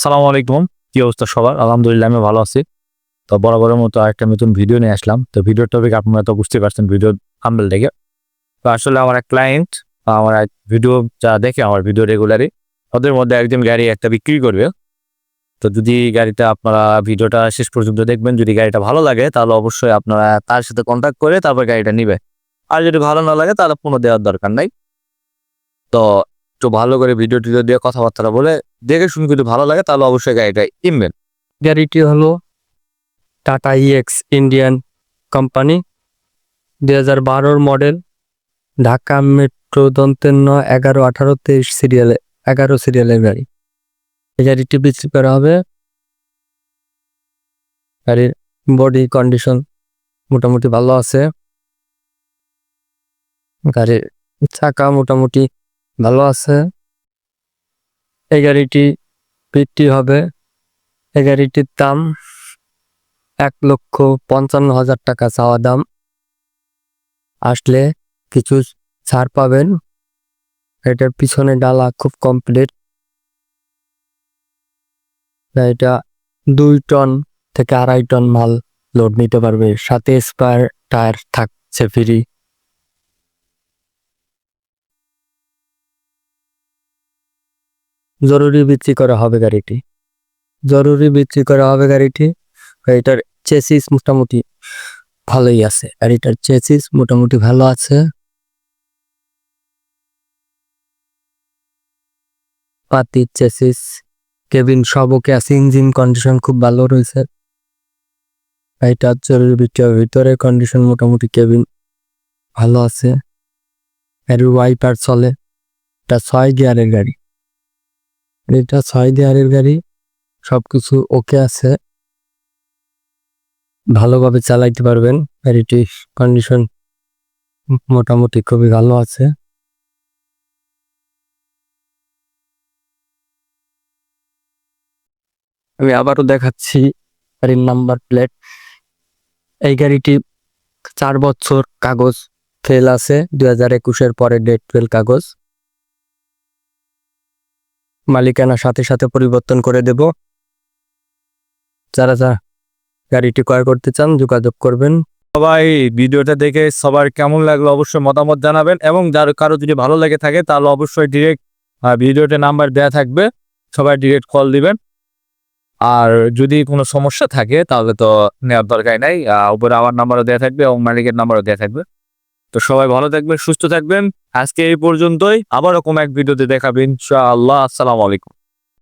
আসসালামু আলাইকুম। কি অবস্থা সবার? আলহামদুলিল্লাহ আমি ভালো আছি। তো বরাবরের মতো একটা নতুন ভিডিও নিয়ে আসলাম। তো ভিডিওর টপিক আপনারা তো বুঝতে পারছেন ভিডিও থাম্বেল দেখে। তো আসলে আমার এক ক্লায়েন্ট আমার এক ভিডিও যা দেখে, আমার ভিডিও রেগুলারই ওদের মধ্যে একজন গাড়ি একটা বিক্রি করবে। তো যদি গাড়িটা আপনারা ভিডিওটা শেষ পর্যন্ত দেখবেন, যদি গাড়িটা ভালো লাগে, তাহলে অবশ্যই আপনারা তার সাথে কন্ট্যাক্ট করে তারপর গাড়িটা নিবে। আর যদি ভালো না লাগে, তাহলে পুনঃ দেওয়ার দরকার নাই। তো একটু ভালো করে ভিডিও টিডিও দিয়ে কথাবার্তা বলে দেখে শুনে যদি ভালো লাগে তাহলে অবশ্যই গাড়িটা কিনবেন। গাড়িটি হলো টাটা ইএক্স ইন্ডিয়ান কোম্পানি দুই হাজার বারোর মডেল ঢাকা মেট্রো দন্তেন্ন এগারো আঠারো তেইশ সিরিয়ালে এগারো সিরিয়ালের গাড়ি। এই গাড়িটি বিক্রি করা হবে গাড়ির বডি কন্ডিশন মোটামুটি ভালো আছে। গাড়ির চাকা মোটামুটি ভালো আছে? এই গাড়িটি বিক্রি হবে। এই গাড়িটির দাম এক লক্ষ পঞ্চান্ন হাজার টাকা চাওয়া দাম। আসলে কিছু ছাড় পাবেন। এটার পিছনে ডালা খুব কমপ্লিট এটা দুই টন থেকে আড়াই টন মাল লোড নিতে পারবে। সাথে স্পায়ার টায়ার থাকছে ফ্রি জরুরি বিক্রি করা হবে গাড়িটি। জরুরি বিক্রি করা হবে গাড়িটি, গাড়িটার চেসিস মোটামুটি ভালোই আছে। গাড়িটার চেসিস মোটামুটি ভালো আছে। পাতি চেসিস কেবিন সব ওকে আছে। ইঞ্জিন কন্ডিশন খুব ভালো রয়েছে। গাড়িটার জরুরি বিক্রি হবে। ভিতরে কন্ডিশন মোটামুটি কেবিন ভালো আছে। গাড়ির ওয়াইপার চলে। এটা ছয় গিয়ারের গাড়ি। এটা ছয় গিয়ারের গাড়ি, সবকিছু ওকে আছে। ভালোভাবে চালাইতে পারবেন, গাড়িটি কন্ডিশন মোটামুটি খুবই ভালো আছে। আমি আবারও দেখাচ্ছি গাড়ির নাম্বার প্লেট এই গাড়িটি চার বছর কাগজ ফেল আছে, দুই হাজার একুশের পরে ডেট ফেল কাগজ। মালিকানা সাথে সাথে পরিবর্তন করে দেব। যারা যারা গাড়িটি ক্রয় করতে চান, যোগাযোগ করবেন। সবাই ভিডিওটা দেখে সবার কেমন লাগল অবশ্যই মতামত জানাবেন এবং যার কারও যদি ভালো লেগে থাকে তাহলে অবশ্যই ডিরেক্ট ভিডিওতে নাম্বার দেয়া থাকবে। সবাই ডিরেক্ট কল দিবেন। আর যদি কোনো সমস্যা থাকে তাহলে তো নেওয়ার দরকার নাই। উপরে আমার নাম্বারও দেওয়া থাকবে এবং মালিকের নাম্বারও দেওয়া থাকবে। তো সবাই ভালো থাকবেন, সুস্থ থাকবেন। আজকে এই পর্যন্তই। আবার কোনো এক ভিডিওতে দেখাবেন ইনশাআল্লাহ। আসসালামু আলাইকুম।